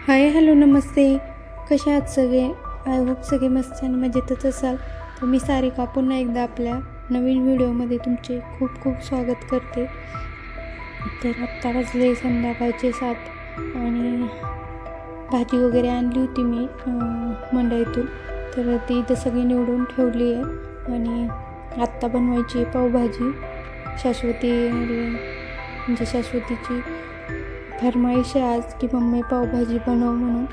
Hi hello नमस्ते. कसे आहात सगळे? आय होप सगळे मस्त आणि मजेतच असाल. तर मी सारिका पुन्हा एकदा आपल्या नवीन व्हिडिओमध्ये तुमचे खूप खूप स्वागत करते. तर आत्ता वाजले संध्याकाळचे सात आणि भाजी वगैरे आणली होती मी मंडईतून. तर ती इथं सगळी निवडून ठेवली आहे आणि आत्ता बनवायची पावभाजी. शाश्वती म्हणजे शाश्वतीची फरमाईश आहे आज की मम्मी पावभाजी बनव म्हणून.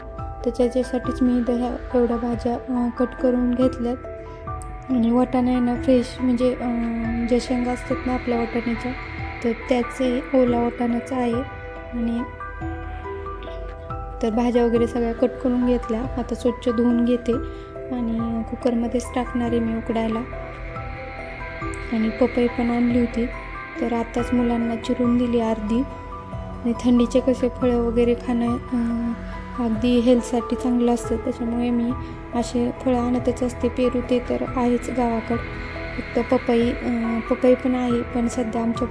तर त्याच्यासाठीच मी इथं ह्या एवढ्या भाज्या कट करून घेतल्यात. आणि वाटाणा आहे ना फ्रेश म्हणजे ज्या शेंगा असतात ना आपल्या वाटाण्याच्या तर त्याचे ओला वाटाणाचा आहे. आणि तर भाज्या वगैरे सगळ्या कट करून घेतल्या. आता स्वच्छ धुवून घेते. आणि कुकरमध्येच टाकणार आहे मी उकडायला. आणि पपई पण आणली होती. तर आताच मुलांना चिरून दिली अर्धी. आणि थंडीचे कसे फळं वगैरे खाणं अगदी हेल्थसाठी चांगलं असतं. त्याच्यामुळे मी असे फळं आणतच असते. पेरू ते तर आहेच गावाकडं. फक्त पपई पपई पण आहे पण सध्या आमच्या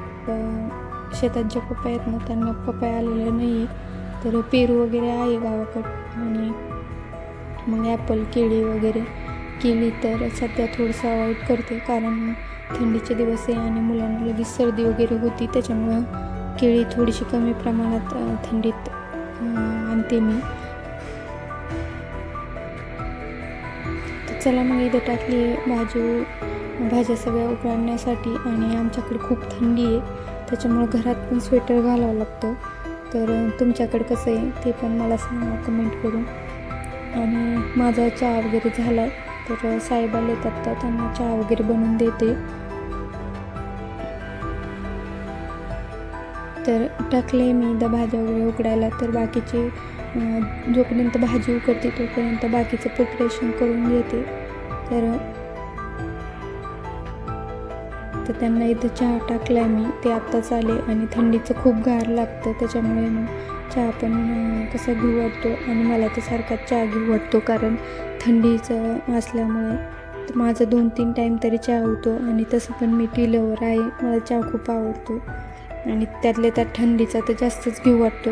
शेतात ज्या पपई आहेत ना त्यांना पपई आलेलं नाही आहे तर पेरू वगैरे आहे गावाकडं. आणि मग ॲपल केळी वगैरे केली तर सध्या थोडंसं अवॉइड करते. कारण थंडीचे दिवस आहे आणि मुलांना लगेच सर्दी वगैरे होती. त्याच्यामुळं केळी थोडीशी कमी प्रमाणात थंडीत आणते मी. तर चला मग इथं टाकली भाजी. भाज्या सगळ्या उकळण्यासाठी आणि आमच्याकडे खूप थंडी आहे त्याच्यामुळं घरात पण स्वेटर घालावं लागतं. तर तुमच्याकडे कसं आहे ते पण मला सांगा कमेंट करून. आणि माझा चहा वगैरे झाला आहे तर साहेब आले येतात तर त्यांना चहा वगैरे बनवून देते. तर टाकले मी एकदा भाज्या वगैरे उकडायला. तर बाकीचे जोपर्यंत भाजी उकडते तोपर्यंत बाकीचं प्रिपरेशन करून घेते. तर तर त्यांना इथं चहा टाकला मी. ते आत्ताच आले आणि थंडीचं खूप गार लागतं. त्याच्यामुळे मग चहा पण कसा घेऊ वाटतो आणि मला तर सारखा चहा घेऊ वाटतो. कारण थंडीचं असल्यामुळे माझं माझा दोन तीन टाईम तरी चहा होतो आणि तसं पण मी टी लवर आहे. मला चहा खूप आवडतो. आणि त्यातल्या त्यात थंडीचा तर जास्तच घेऊ वाटतो.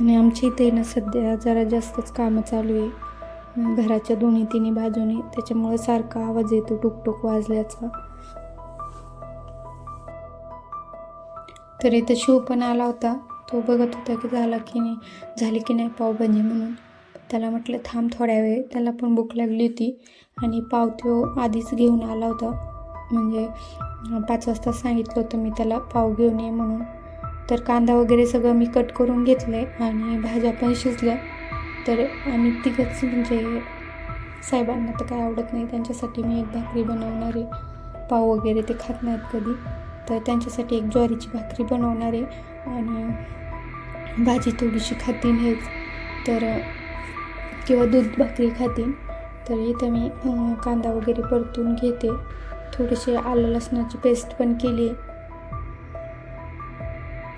आणि आमच्या इथे ना सध्या जरा जास्तच कामं चालू आहे. घराच्या दोन्ही तिन्ही बाजूने. त्याच्यामुळे सारखा आवाज येतो टुकटुक वाजल्याचा. तर इथं शिव पण आला होता. तो बघत होता की झाला की नाही झाली की नाही पावभाजी म्हणून. त्याला म्हटलं थांब थोड्या वेळ. त्याला पण भूक लागली होती आणि पाव तो आधीच घेऊन आला होता. म्हणजे पाच वाजता सांगितलं होतं मी त्याला पाव घेऊन ये म्हणून. तर कांदा वगैरे सगळं मी कट करून घेतलं आहे आणि भाज्या पण शिजल्या. तर आम्ही तिघंच म्हणजे साहेबांना तर काय आवडत नाही त्यांच्यासाठी मी एक भाकरी बनवणार आहे. पाव वगैरे ते खात नाहीत कधी. तर त्यांच्यासाठी एक ज्वारीची भाकरी बनवणार आहे. आणि भाजी थोडीशी खातीन हेच तर किंवा दूध भाकरी खातीन तर इथं मी कांदा वगैरे परतून घेते. थोडीशी आलं लसणाची पेस्ट पण केली.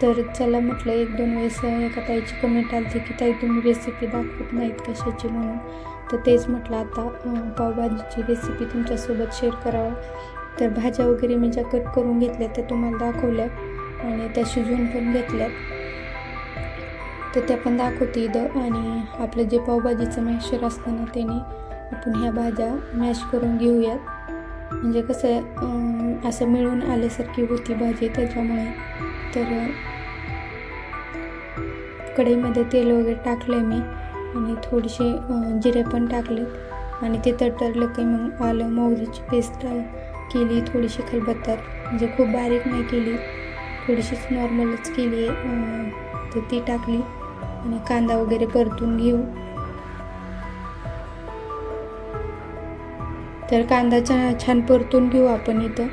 तर चला म्हटलं एक दोन वेळेस एका ताईची कमेंट आली की ताई तुम्ही रेसिपी दाखवत नाहीत कशाची? म्हणून. तर तेच म्हटलं आता पावभाजीची रेसिपी तुमच्यासोबत शेअर करावं. तर भाज्या वगैरे मी ज्या कट करून घेतल्या त्या तुम्हाला दाखवल्या आणि त्या शिजवून पण घेतल्यात. तर त्या पण दाखवते इथं. आणि आपलं जे पावभाजीचं मॅशर असतं ना त्याने आपण ह्या भाज्या मॅश करून घेऊयात. म्हणजे कसं असं मिळून आल्यासारखी होती भाजी त्याच्यामुळे. तर कढईमध्ये तेल वगैरे टाकलं आहे मी. आणि थोडेसे जिरे पण टाकलेत. आणि ते तटरलं की मग आलं मोहरीची पेस्ट केली थोडीशी खलबत्तर म्हणजे खूप बारीक नाही केली. थोडीशीच नॉर्मलच केली आहे. तर ती टाकली. आणि कांदा वगैरे परतून घेऊ. तर कांदा छा छान परतून घेऊ आपण इथं.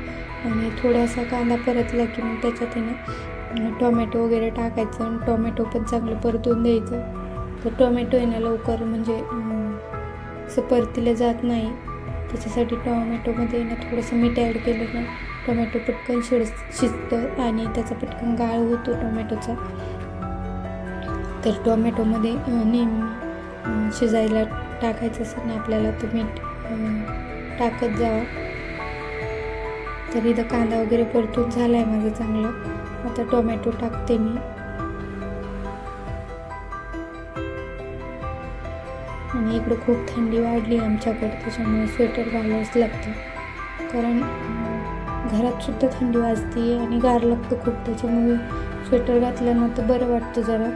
आणि थोडासा कांदा परतला की मग त्याच्यात ना टोमॅटो वगैरे टाकायचं आणि टोमॅटो पण चांगलं परतून द्यायचं. तर टोमॅटो येणं लवकर म्हणजे असं परतीला जात नाही. त्याच्यासाठी टोमॅटोमध्ये ना थोडंसं मीठ ॲड केलं ना टोमॅटो पटकन शिड शिजतं आणि त्याचा पटकन गाळ होतो टोमॅटोचा. तर टोमॅटोमध्ये अं, नेहमी शिजायला टाकायचं असेल ना आपल्याला तर मीठ टाकत जावं. तर इथं कांदा वगैरे परतून झाला आहे माझं चांगलं. आता टोमॅटो टाकते मी. आणि इकडं खूप थंडी वाढली आमच्याकडे त्याच्यामुळे स्वेटर घालावंच लागतं. कारण घरातसुद्धा थंडी वाजते आणि गार लागतं खूप त्याच्यामुळे स्वेटर घातलं ना तर बरं वाटतं जरा.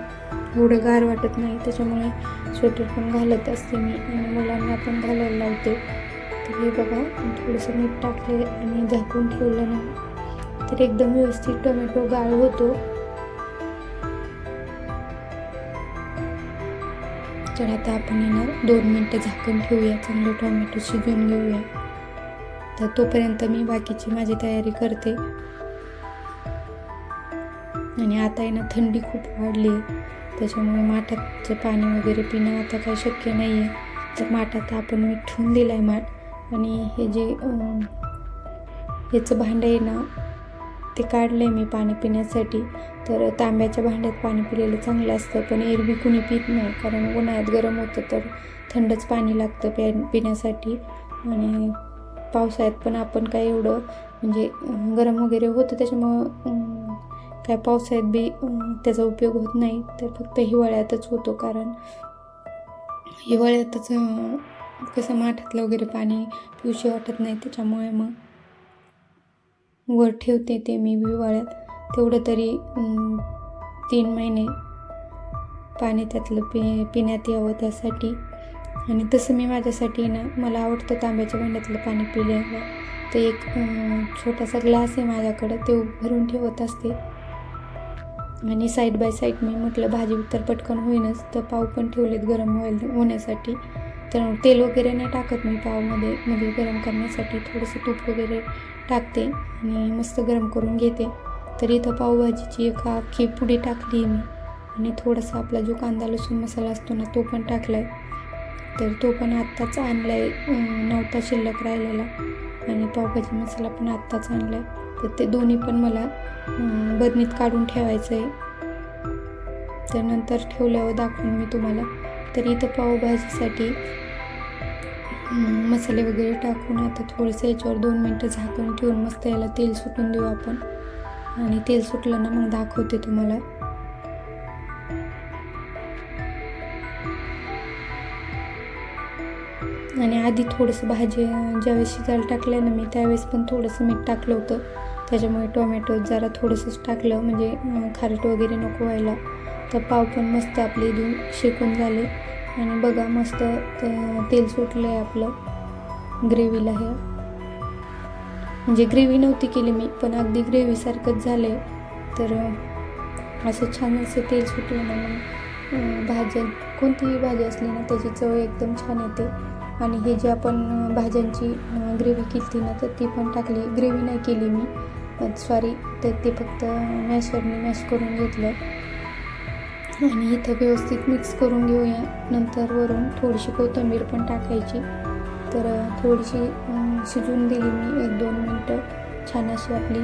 एवढं गार वाटत नाही त्याच्यामुळे स्वेटर पण घालत असते मी आणि मुलांना पण घालायला लावते. तर हे बघा थोडंसं मीठ टाकले आणि झाकून ठेवलं ना तर एकदम व्यवस्थित टोमॅटो गाळ होतो. तर आता आपण आहे ना दोन मिनटं झाकण ठेवूया. चांगलं टोमॅटो शिजवून घेऊया. तर तोपर्यंत मी बाकीची माझी तयारी करते. आणि आता आहे ना थंडी खूप वाढली आहे. त्याच्यामुळे माठाचं पाणी वगैरे पिणं आता काही शक्य नाही आहे तर माठात आपण मी ठेवून दिलं आहे माठ. आणि हे जे याचं भांडं आहे ना ते काढलं आहे मी पाणी पिण्यासाठी. तर तांब्याच्या भांड्यात पाणी पिलेलं चांगलं असतं पण एरवी कुणी पित नाही. कारण उन्हाळ्यात गरम होतं तर थंडच पाणी लागतं प्या पिण्यासाठी. आणि पावसाळ्यात पण आपण काय एवढं म्हणजे गरम वगैरे होतं त्याच्यामुळं काय पावसाळ्यात बी त्याचा उपयोग होत नाही. तर फक्त हिवाळ्यातच होतो. कारण हिवाळ्यातच कसं माठातलं वगैरे पाणी पिऊशी वाटत नाही. त्याच्यामुळे मग वर ठेवते ते मी हिवाळ्यात. तेवढं तरी तीन महिने पाणी त्यातलं पि पिण्यात यावं त्यासाठी. आणि तसं मी माझ्यासाठी ना मला आवडतं तांब्याच्या भांड्यातलं पाणी पिल्याला. तर एक छोटासा ग्लास आहे माझ्याकडं ते भरून ठेवत असते. आणि साईड बाय साईड मी म्हटलं भाजी तर पटकन होईनच तर पाव पण ठेवलेत गरम व्हायला होण्यासाठी. तर तेल वगैरे नाही टाकत मी पावमध्ये म्हणजे गरम करण्यासाठी थोडंसं तूप वगैरे टाकते आणि मस्त गरम करून घेते. तर इथं पावभाजीची एक अख्खी पुडी टाकली मी. आणि थोडासा आपला जो कांदा लसूण मसाला असतो ना तो पण टाकला आहे तर तो पण आत्ताच आणला आहे नव्हता शिल्लक राहिलेला. आणि पावभाजी मसाला पण आत्ताच आणला आहे तर ते दोन्ही पण मला अं, बरणीत काढून ठेवायचं आहे तर नंतर ठेवल्यावर दाखवून मी तुम्हाला. तर इथं पावभाजीसाठी मसाले वगैरे टाकून आता थोडंसं याच्यावर दोन मिनटं झाकून ठेवून मस्त याला तेल सुटून देऊ आपण. आणि तेल सुटलं ना मग दाखवते तुम्हाला. आणि आधी थोडंसं भाजी ज्यावेळेस शिजायला टाकलं ना मी त्यावेळेस पण थोडंसं मीठ टाकलं होतं. त्याच्यामुळे टोमॅटो जरा थोडंसंच टाकलं म्हणजे खारट वगैरे नको व्हायला. तर पाव पण मस्त आपले इथून शेकून झाले. आणि बघा मस्त तेल सुटलं आहे आपलं. ग्रेव्हीला हे. म्हणजे ग्रेव्ही नव्हती केली मी पण अगदी ग्रेव्हीसारखंच झालं आहे तर असं छान असं तेल सुटलं ना मग भाज्या कोणतीही भाजी असली ना त्याची चव एकदम छान येते. आणि हे जे आपण भाज्यांची ग्रेव्ही केली ना तर ती पण टाकली. ग्रेव्ही नाही केली मी सॉरी तर ते फक्त मॅशरने मॅश करून घेतलं. आणि इथं व्यवस्थित मिक्स करून घेऊया. नंतर वरून थोडीशी कोथिंबीर पण टाकायची. तर थोडीशी शिजून दिली मी. एक दोन मिनटं छान अशी आपली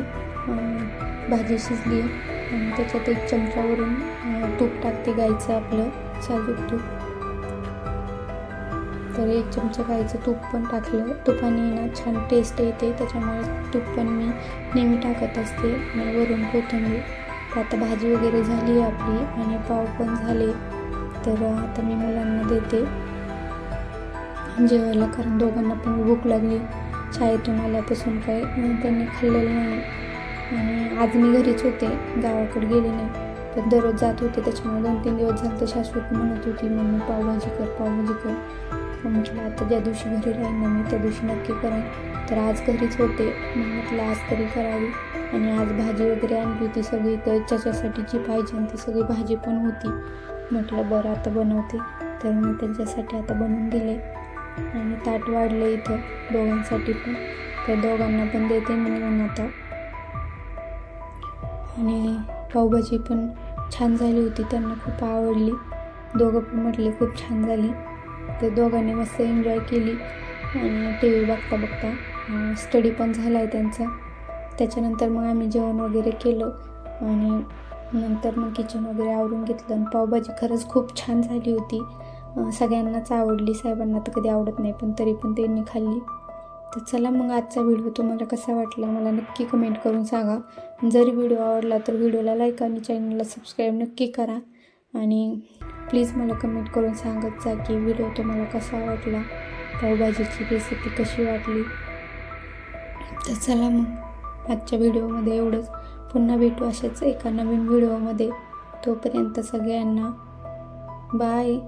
भाजी शिजली. आणि त्याच्यात एक चमचावरून तूप टाकते गाईचं आपलं साजूक तूप. तर एक चमचा गाईचं तूप पण टाकलं. तुपाने ना छान टेस्ट येते. त्याच्यामुळे तूप पण मी नेहमी टाकत असते. आणि वरून कोथिंबीर. तर आता भाजी वगैरे झाली आपली आणि पाव पण झाले. तर आता मी मुलांना देते. जेवायला कारण दोघांना पण भूक लागली. शाळेतून आल्यापासून काही त्यांनी खाल्लेलं नाही. आणि आज मी घरीच होते गावाकडे गेले नाही. तर दररोज जात होते त्याच्यामुळे दोन तीन दिवस झालं तर शाश्वत म्हणत होती मम्मी पावभाजी कर पावभाजी कर. म्हटलं आता ज्या दिवशी घरी राहीन ना मी त्या दिवशी नक्की करेन. तर आज घरीच होते. मग म्हटलं आज तरी करावी. आणि आज भाजी वगैरे आणली होती सगळी तर त्याच्यासाठी जी पाहिजे आणि ती सगळी भाजी पण होती. म्हटलं बरं आता बनवते. तर मी त्यांच्यासाठी आता बनवून दिले. आणि ताट वाढलं इथं दोघांसाठी पण. तर दोघांना पण देते म्हणून आता. आणि पावभाजी पण छान झाली होती त्यांना खूप आवडली. दोघं पण म्हटले खूप छान झाली. ते दोघांनी मस्त एन्जॉय केली. आणि टी व्ही बघता बघता स्टडी पण झाला आहे त्यांचा. त्याच्यानंतर मग आम्ही जेवण वगैरे केलं. आणि नंतर मग किचन वगैरे आवरून घेतलं. आणि पावभाजी खरंच खूप छान झाली होती. सगळ्यांनाच आवडली साहेबांना तर कधी आवडत नाही पण तरी पण त्यांनी खाल्ली. तर चला मग आजचा व्हिडिओ तुम्हाला कसा वाटला मला नक्की कमेंट करून सांगा. जर व्हिडिओ आवडला तर व्हिडिओला लाईक आणि चॅनलला सबस्क्राईब नक्की करा. आणि प्लीज मला कमेंट करून सांगत जा की व्हिडिओ तुम्हाला कसा वाटला पावभाजीची रेसिपी कशी वाटली. तर चला मग आजच्या व्हिडिओमध्ये एवढंच. पुन्हा भेटू अशाच एका नवीन व्हिडिओमध्ये. तोपर्यंत सगळ्यांना बाय